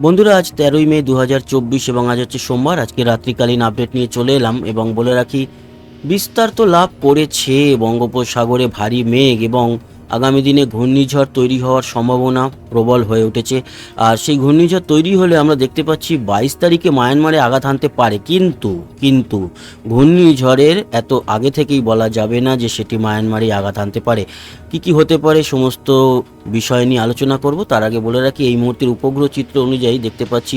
বন্ধুরা, আজ তেরোই মে দু হাজার চব্বিশ এবং আজ হচ্ছে সোমবার। আজকে রাত্রিকালীন আপডেট নিয়ে চলে এলাম এবং বলে রাখি বিস্তার তো লাভ করেছে বঙ্গোপসাগরে ভারী মেঘ এবং আগামী দিনে ঘূর্ণিঝড় তৈরি হওয়ার সম্ভাবনা প্রবল হয়ে উঠেছে। আর সেই ঘূর্ণিঝড় তৈরি হলে আমরা দেখতে পাচ্ছি বাইশ তারিখে মায়ানমারে আঘাত হানতে পারে। কিন্তু কিন্তু ঘূর্ণিঝড়ের এত আগে থেকেই বলা যাবে না যে সেটি মায়ানমারে আঘাত হানতে পারে। কি কি হতে পারে সমস্ত বিষয় নিয়ে আলোচনা করব। তার আগে বলে রাখি, এই মুহূর্তের উপগ্রহ চিত্র অনুযায়ী দেখতে পাচ্ছি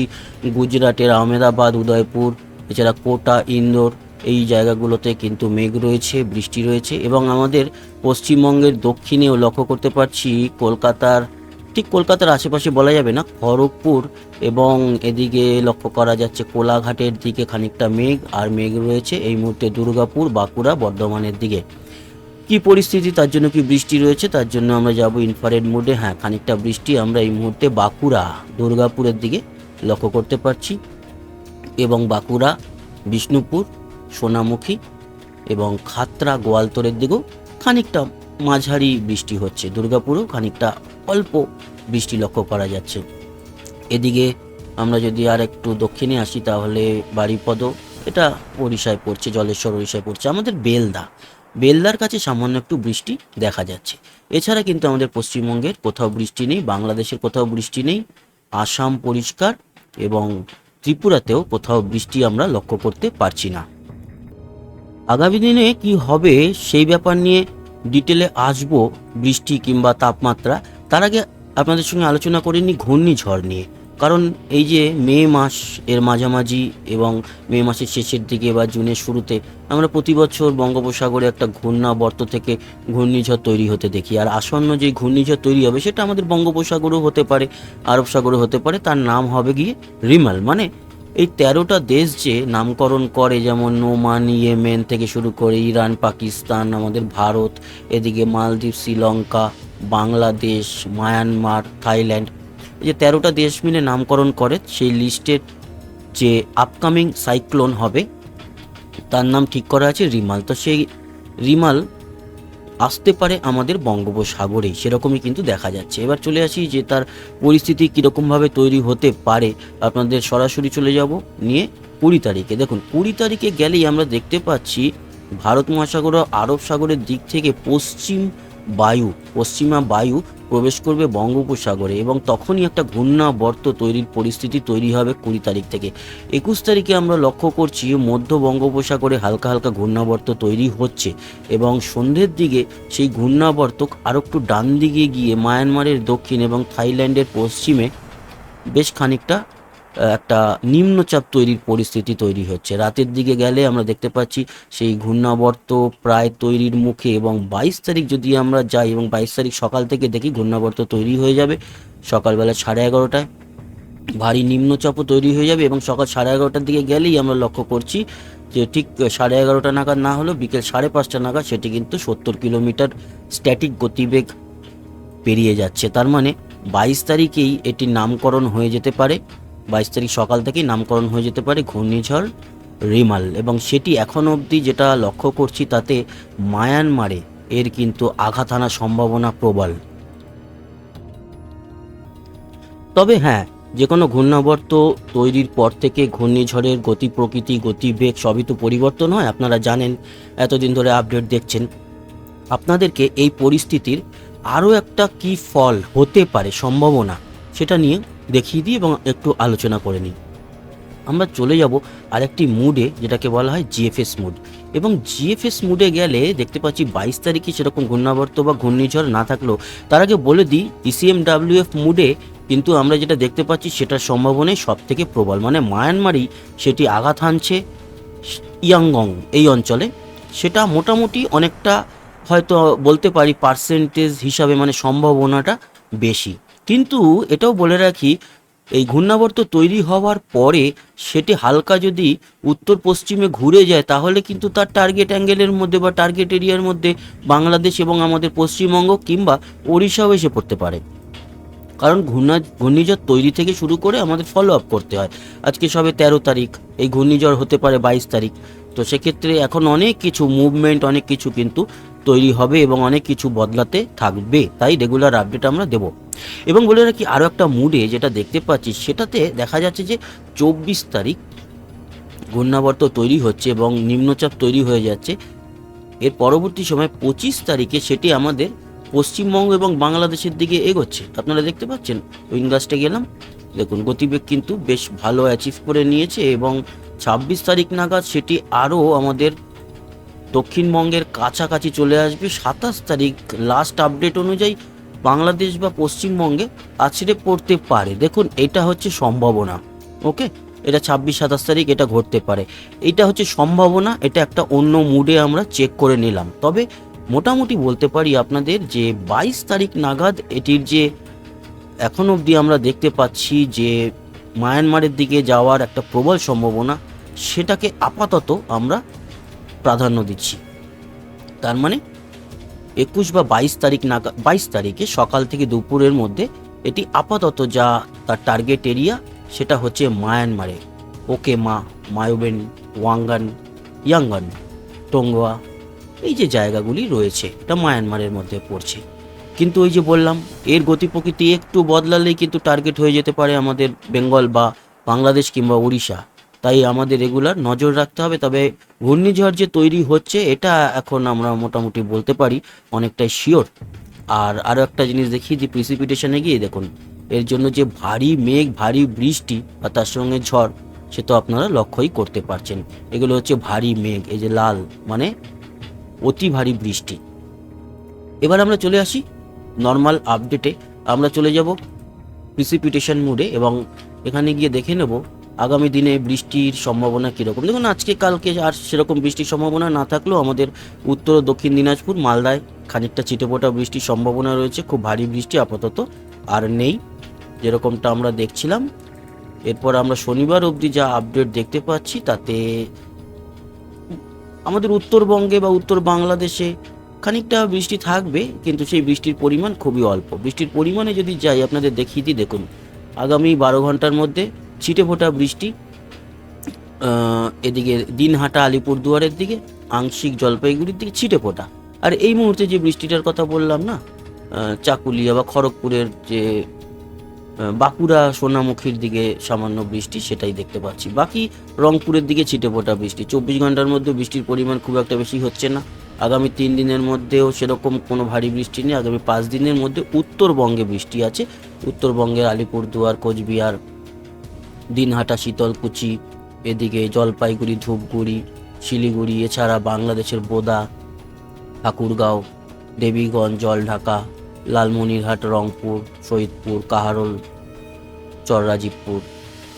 গুজরাটের আহমেদাবাদ, উদয়পুর, এছাড়া কোটা, ইন্দোর এই জায়গাগুলোতে কিন্তু মেঘ রয়েছে, বৃষ্টি রয়েছে এবং আমাদের পশ্চিমবঙ্গের দক্ষিণেও লক্ষ্য করতে পারছি কলকাতার, ঠিক কলকাতার আশেপাশে বলা যাবে না, খড়গপুর এবং এদিকে লক্ষ্য করা যাচ্ছে কোলাঘাটের দিকে খানিকটা মেঘ আর মেঘ রয়েছে এই মুহূর্তে দুর্গাপুর, বাঁকুড়া, বর্ধমানের দিকে। কি পরিস্থিতি? তার জন্য কি বৃষ্টি রয়েছে? তার জন্য আমরা যাব ইনফারেড মোডে হ্যাঁ খানিকটা বৃষ্টি আমরা এই মুহূর্তে বাঁকুড়া, দুর্গাপুরের দিকে লক্ষ্য করতে পারছি এবং বাঁকুড়া, বিষ্ণুপুর সোনামুখী এবং খাতরা গোয়ালতরের দিকেও খানিকটা মাঝারি বৃষ্টি হচ্ছে। দুর্গাপুরেও খানিকটা অল্প বৃষ্টি লক্ষ্য করা যাচ্ছে। এদিকে আমরা যদি আর একটু দক্ষিণে আসি তাহলে বাড়িপদ এটা ওড়িশায় পড়ছে, জলেশ্বর ওড়িশায় পড়ছে, আমাদের বেলদা। বেলদার কাছে সামান্য একটু বৃষ্টি দেখা যাচ্ছে। এছাড়া কিন্তু আমাদের পশ্চিমবঙ্গের কোথাও বৃষ্টি নেই, বাংলাদেশের কোথাও বৃষ্টি নেই, আসাম পরিষ্কার এবং ত্রিপুরাতেও কোথাও বৃষ্টি আমরা লক্ষ্য করতে পারছি না। আগামী দিনে কি হবে সেই ব্যাপার নিয়ে ডিটেলে আসব, বৃষ্টি কিংবা তাপমাত্রা। তার আগে আপনাদের সঙ্গে আলোচনা করে নিই ঘূর্ণিঝড় নিয়ে। কারণ এই যে মে মাস এর মাঝামাঝি এবং মে মাসের শেষের দিকে বা জুনের শুরুতে আমরা প্রতি বছর বঙ্গোপসাগরে একটা ঘূর্ণাবর্ত থেকে ঘূর্ণিঝড় তৈরি হতে দেখি। আর আসন্ন যে ঘূর্ণিঝড় তৈরি হবে সেটা আমাদের বঙ্গোপসাগরেও হতে পারে, আরব সাগরে হতে পারে। তার নাম হবে গিয়ে রিমাল। মানে এই তেরোটা দেশ যে নামকরণ করে, যেমন নোমান, ইয়েমেন থেকে শুরু করে ইরান, পাকিস্তান, আমাদের ভারত, এদিকে মালদ্বীপ, শ্রীলঙ্কা, বাংলাদেশ, মায়ানমার, থাইল্যান্ড যে তেরোটা দেশ মিলে নামকরণ করে, সেই লিস্টের যে আপকামিং সাইক্লোন হবে, তার নাম ঠিক করা আছে রিমাল। তো সেই রিমাল আসতে পারে আমাদের বঙ্গোপসাগরে সেরকমই কিন্তু দেখা যাচ্ছে। এবার চলে আসি যে তার পরিস্থিতি কীরকমভাবে তৈরি হতে পারে। আপনাদের সরাসরি চলে যাব নিয়ে কুড়ি তারিখে। দেখুন, কুড়ি তারিখে গেলেই আমরা দেখতে পাচ্ছি ভারত মহাসাগর ও আরব সাগরের দিক থেকে পশ্চিম বায়ু, পশ্চিমা বায়ু প্রবেশ করবে বঙ্গোপসাগরে এবং তখনই একটা ঘূর্ণাবর্ত তৈরির পরিস্থিতি তৈরি হবে কুড়ি তারিখ থেকে। একুশ তারিখে আমরা লক্ষ্য করছি মধ্য বঙ্গোপসাগরে হালকা হালকা ঘূর্ণাবর্ত তৈরি হচ্ছে এবং সন্ধ্যের দিকে সেই ঘূর্ণাবর্ত আরও একটু ডান দিকে গিয়ে মায়ানমারের দক্ষিণ এবং থাইল্যান্ডের পশ্চিমে বেশ খানিকটা একটা নিম্নচাপ তৈরির পরিস্থিতি তৈরি হচ্ছে। রাতের দিকে গেলে আমরা দেখতে পাচ্ছি সেই ঘূর্ণাবর্ত প্রায় তৈরির মুখে এবং বাইশ তারিখ যদি আমরা যাই এবং বাইশ তারিখ সকাল থেকে দেখি ঘূর্ণাবর্ত তৈরি হয়ে যাবে সকালবেলা সাড়ে এগারোটায়। ভারী নিম্নচাপও তৈরি হয়ে যাবে এবং সকাল সাড়ে এগারোটার দিকে গেলেই আমরা লক্ষ্য করছি যে ঠিক সাড়ে এগারোটা নাগাদ না হলেও বিকেল সাড়ে পাঁচটা নাগাদ সেটি কিন্তু সত্তর কিলোমিটার স্ট্যাটিক গতিবেগ পেরিয়ে যাচ্ছে। তার মানে বাইশ তারিখেই এটির নামকরণ হয়ে যেতে পারে। বাইশ তারিখ সকাল থেকেই নামকরণ হয়ে যেতে পারে ঘূর্ণিঝড় রিমাল। এবং সেটি এখন অবধি যেটা লক্ষ্য করছি, তাতে মায়ানমারে এর কিন্তু আঘাত আনার সম্ভাবনা প্রবল। তবে হ্যাঁ যে কোনো ঘূর্ণাবর্ত তৈরির পর থেকে ঘূর্ণিঝড়ের গতি প্রকৃতি, গতিবেগ সবই তো পরিবর্তন হয়। আপনারা জানেন, এতদিন ধরে আপডেট দেখছেন। আপনাদেরকে এই পরিস্থিতির আরও একটা কি ফল হতে পারে সম্ভাবনা, সেটা নিয়ে দেখিয়ে দিই এবং একটু আলোচনা করে নিই। আমরা চলে যাব আরেকটি মুডে যেটাকে বলা হয় জিএফএস মুড এবং জিএফএস মুডে গেলে দেখতে পাচ্ছি বাইশ তারিখে সেরকম ঘূর্ণাবর্ত বা ঘূর্ণিঝড় না থাকলেও, তার আগে বলে দিই ইসিএম ডাব্লিউএফ মুডে কিন্তু আমরা যেটা দেখতে পাচ্ছি সেটার সম্ভাবনাই সব থেকে প্রবল। মানে মায়ানমারই সেটি আঘাত হানছে ইয়াংগং এই অঞ্চলে। সেটা মোটামুটি অনেকটা হয়তো বলতে পারি পার্সেন্টেজ হিসাবে মানে সম্ভাবনাটা বেশি। কিন্তু এটাও বলে রাখি, এই ঘূর্ণাবর্ত তৈরি হওয়ার পরে সেটি হালকা যদি উত্তর পশ্চিমে ঘুরে যায়, তাহলে কিন্তু তার টার্গেট অ্যাঙ্গেলের মধ্যে বা টার্গেট এরিয়ার মধ্যে বাংলাদেশ এবং আমাদের পশ্চিমবঙ্গ কিংবা ওড়িশাও এসে পড়তে পারে। কারণ ঘূর্ণা, ঘূর্ণিঝড় তৈরি থেকে শুরু করে আমাদের ফলো আপ করতে হয়। আজকে সবে তেরো তারিখ, এই ঘূর্ণিঝড় হতে পারে বাইশ তারিখ। তো সেক্ষেত্রে এখন অনেক কিছু মুভমেন্ট অনেক কিছু কিন্তু তৈরি হবে এবং অনেক কিছু বদলাতে থাকবে। তাই রেগুলার আপডেট আমরা দেব। এবং বলে রাখি আরও একটা মুডে যেটা দেখতে পাচ্ছি, সেটাতে দেখা যাচ্ছে যে চব্বিশ তারিখ ঘূর্ণাবর্ত তৈরি হচ্ছে এবং নিম্নচাপ তৈরি হয়ে যাচ্ছে। এর পরবর্তী সময় পঁচিশ তারিখে সেটি আমাদের পশ্চিমবঙ্গ এবং বাংলাদেশের দিকে এগোচ্ছে। আপনারা দেখতে পাচ্ছেন উইনগাসটা গেলাম। দেখুন, গতিবেগ কিন্তু বেশ ভালো অ্যাচিভ করে নিয়েছে এবং ছাব্বিশ তারিখ নাগাদ সেটি আরও আমাদের দক্ষিণবঙ্গের কাছাকাছি চলে আসবে সাতাশ তারিখ। লাস্ট আপডেট অনুযায়ী বাংলাদেশ বা পশ্চিমবঙ্গে আছড়ে পড়তে পারে। দেখুন, এটা হচ্ছে সম্ভাবনা, ওকে? এটা ছাব্বিশ, সাতাশ তারিখ, এটা ঘটতে পারে। এটা হচ্ছে সম্ভাবনা, এটা একটা অন্য মুডে আমরা চেক করে নিলাম। তবে মোটামুটি বলতে পারি আপনাদের যে বাইশ তারিখ নাগাদ এটির যে এখন অবধি আমরা দেখতে পাচ্ছি যে মায়ানমারের দিকে যাওয়ার একটা প্রবল সম্ভাবনা, সেটাকে আপাতত আমরা প্রাধান্য দিচ্ছি। তার মানে একুশ বা বাইশ তারিখ নাগাদ বাইশ তারিখে সকাল থেকে দুপুরের মধ্যে এটি আপাতত যা তার টার্গেট এরিয়া সেটা হচ্ছে মায়ানমারে। ওকে মা মায়োবেন, ওয়াঙ্গান, ইয়াঙ্গান, টোঙ্গোয়া এই যে জায়গাগুলি রয়েছে, এটা মায়ানমারের মধ্যে পড়ছে। কিন্তু ওই যে বললাম, এর গতি প্রকৃতি একটু বদলালেই কিন্তু টার্গেট হয়ে যেতে পারে আমাদের বেঙ্গল বা বাংলাদেশ কিংবা উড়িষ্যা তাই আমাদের রেগুলার নজর রাখতে হবে। তবে ঘূর্ণিঝড় যে তৈরি হচ্ছে, এটা এখন আমরা মোটামুটি বলতে পারি অনেকটাই শিওর আর আরও একটা জিনিস দেখি যে প্রিসিপিটেশনে গিয়ে, দেখুন, এর জন্য যে ভারী মেঘ, ভারী বৃষ্টি আর তার সঙ্গে ঝড়, সে তো আপনারা লক্ষ্যই করতে পারছেন। এগুলো হচ্ছে ভারী মেঘ, এই যে লাল মানে অতি ভারী বৃষ্টি। এবার আমরা চলে আসি নর্মাল আপডেটে আমরা চলে যাব প্রিসিপিটেশন মুডে এবং এখানে গিয়ে দেখে নেব আগামী দিনে বৃষ্টির সম্ভাবনা কীরকম? দেখুন, আজকে, কালকে আর সেরকম বৃষ্টির সম্ভাবনা না থাকলেও আমাদের উত্তর ও দক্ষিণ দিনাজপুর, মালদায় খানিকটা চিটেপোটা বৃষ্টির সম্ভাবনা রয়েছে, খুব ভারী বৃষ্টি আপাতত আর নেই, যেরকমটা আমরা দেখছিলাম। এরপর আমরা শনিবার অবধি যা আপডেট দেখতে পাচ্ছি, তাতে আমাদের উত্তরবঙ্গে বা উত্তর বাংলাদেশে খানিকটা বৃষ্টি থাকবে, কিন্তু সেই বৃষ্টির পরিমাণ খুবই অল্প। বৃষ্টির পরিমাণে যদি যাই, আপনাদের দেখিয়ে দিই, দেখুন, আগামী বারো ঘণ্টার মধ্যে ছিটে ফোটা বৃষ্টি এদিকে দিনহাটা, আলিপুরদুয়ারের দিকে, আংশিক জলপাইগুড়ির দিকে ছিটে ফোটা। আর এই মুহূর্তে যে বৃষ্টিটার কথা বললাম না চাকুলিয়া বা খড়গপুরের যে বাঁকুড়া সোনামুখীর দিকে সামান্য বৃষ্টি সেটাই দেখতে পাচ্ছি। বাকি রংপুরের দিকে ছিটে ফোটা বৃষ্টি। চব্বিশ ঘণ্টার মধ্যে বৃষ্টির পরিমাণ খুব একটা বেশি হচ্ছে না। আগামী তিন দিনের মধ্যেও সেরকম কোনো ভারী বৃষ্টি নেই। আগামী পাঁচ দিনের মধ্যে উত্তরবঙ্গে বৃষ্টি আছে। উত্তরবঙ্গের আলিপুরদুয়ার, কোচবিহার দিনহাটা, শীতলকুচি, এদিকে জলপাইগুড়ি, ধূপগুড়ি, শিলিগুড়ি, এছাড়া বাংলাদেশের বোদা, ঠাকুরগাঁও, দেবীগঞ্জ, জলঢাকা, লালমনিরহাট, রংপুর শহীদপুর কাহারোল, চররাজীবপুর,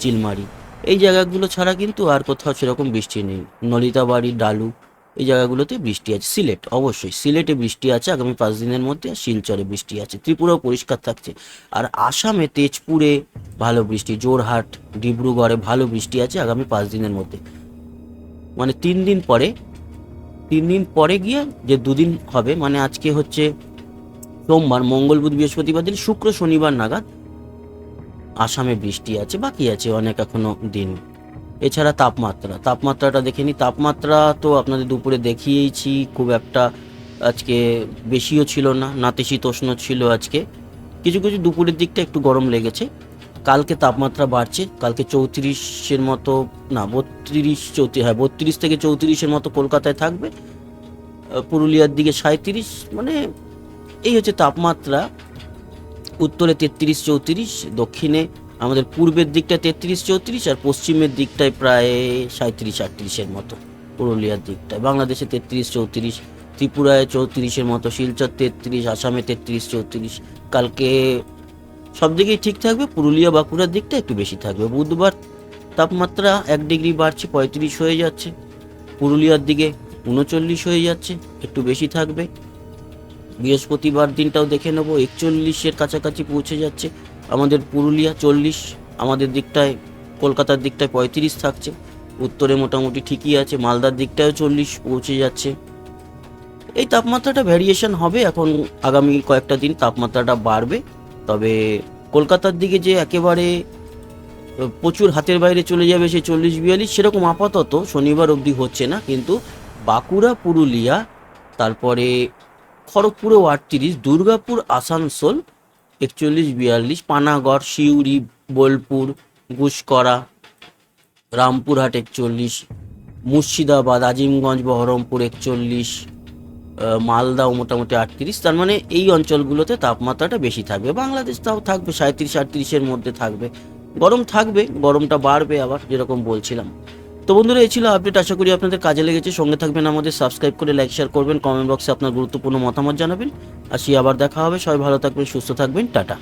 চিলমারি। এই জায়গাগুলো ছাড়া কিন্তু আর কোথাও সেরকম বৃষ্টি নেই। নলিতাবাড়ি, ডালু এই জায়গাগুলোতে বৃষ্টি আছে। সিলেট, অবশ্যই। সিলেটে বৃষ্টি আছে, আগামী পাঁচ দিনের মধ্যে। শিলচরে বৃষ্টি আছে। ত্রিপুরাও পরিষ্কার থাকছে। আর আসামে তেজপুরে ভালো বৃষ্টি জোরহাট ডিব্রুগড়ে ভালো বৃষ্টি আছে আগামী পাঁচ দিনের মধ্যে। মানে তিন দিন পরে, তিন দিন পরে গিয়ে যে দুদিন হবে মানে আজকে হচ্ছে সোমবার, মঙ্গল বুধ, বৃহস্পতিবার দিন, শুক্র, শনিবার নাগাদ আসামে বৃষ্টি আছে, বাকি আছে অনেক এখনও দিন। এছাড়া তাপমাত্রা। তাপমাত্রাটা দেখে নিই তাপমাত্রা তো আপনাদের দুপুরে দেখিয়েইছি, খুব একটা আজকে বেশিও ছিল না, নাতিশীতোষ্ণ ছিল আজকে। কিছু কিছু দুপুরের দিকটা একটু গরম লেগেছে। কালকে তাপমাত্রা বাড়ছে, কালকে চৌত্রিশের মতো, না, বত্রিশ চৌত্রিশ হ্যাঁ বত্রিশ থেকে চৌত্রিশের মতো কলকাতায় থাকবে। পুরুলিয়ার দিকে সাঁত্রিশ মানে এই হচ্ছে তাপমাত্রা। উত্তরে তেত্রিশ চৌত্রিশ, দক্ষিণে আমাদের পূর্বের দিকটা তেত্রিশ চৌত্রিশ আর পশ্চিমের দিকটায় প্রায় সাঁত্রিশ আটত্রিশের মতো, পুরুলিয়ার দিকটায়। বাংলাদেশে তেত্রিশ চৌত্রিশ, ত্রিপুরায় চৌত্রিশের মতো, শিলচর তেত্রিশ, আসামে তেত্রিশ চৌত্রিশ। কালকে সব দিকেই ঠিক থাকবে, পুরুলিয়া, বাঁকুড়ার দিকটা একটু বেশি থাকবে। বুধবার তাপমাত্রা এক ডিগ্রি বাড়ছে, পঁয়ত্রিশ হয়ে যাচ্ছে। পুরুলিয়ার দিকে উনচল্লিশ হয়ে যাচ্ছে, একটু বেশি থাকবে। বৃহস্পতিবার দিনটাও দেখে নেব, একচল্লিশের কাছাকাছি পৌঁছে যাচ্ছে। আমাদের পুরুলিয়া চল্লিশ, আমাদের দিকটায়, কলকাতার দিকটায় পঁয়ত্রিশ থাকছে। উত্তরে মোটামুটি ঠিকই আছে, মালদার দিকটায়ও চল্লিশ পৌঁছে যাচ্ছে। এই তাপমাত্রাটা ভ্যারিয়েশন হবে, এখন আগামী কয়েকটা দিন তাপমাত্রাটা বাড়বে। তবে কলকাতার দিকে যে একেবারে প্রচুর হাতের বাইরে চলে যাবে সেই চল্লিশ বিয়াল্লিশ, সেরকম আপাতত শনিবার অবধি হচ্ছে না। কিন্তু বাঁকুড়া, পুরুলিয়া, তারপরে খড়গপুরেও আটত্রিশ, দুর্গাপুর, আসানসোল একচল্লিশ, বিয়াল্লিশ, পানাগড়, সিউড়ি, বোলপুর গুসকরা রামপুরহাট একচল্লিশ, মুর্শিদাবাদ, আজিমগঞ্জ, বহরমপুর একচল্লিশ মালদাও মোটামুটি আটত্রিশ। তার মানে এই অঞ্চলগুলোতে তাপমাত্রাটা বেশি থাকবে। বাংলাদেশ তাও থাকবে সাঁত্রিশ আটত্রিশের মধ্যে থাকবে। গরম থাকবে, গরমটা বাড়বে আবার, যেরকম বলছিলাম। তো বন্ধুরা, এই ছিল আপডেট আশা করি আপনাদের কাজে লেগেছে। সঙ্গে থাকবেন আমাদের। সাবস্ক্রাইব করে লাইক শেয়ার করবেন। কমেন্ট বক্সে আপনার গুরুত্বপূর্ণ মতামত জানাবেন। আসি, আবার দেখা হবে। সবাই ভালো থাকবেন, সুস্থ থাকবেন। টাটা।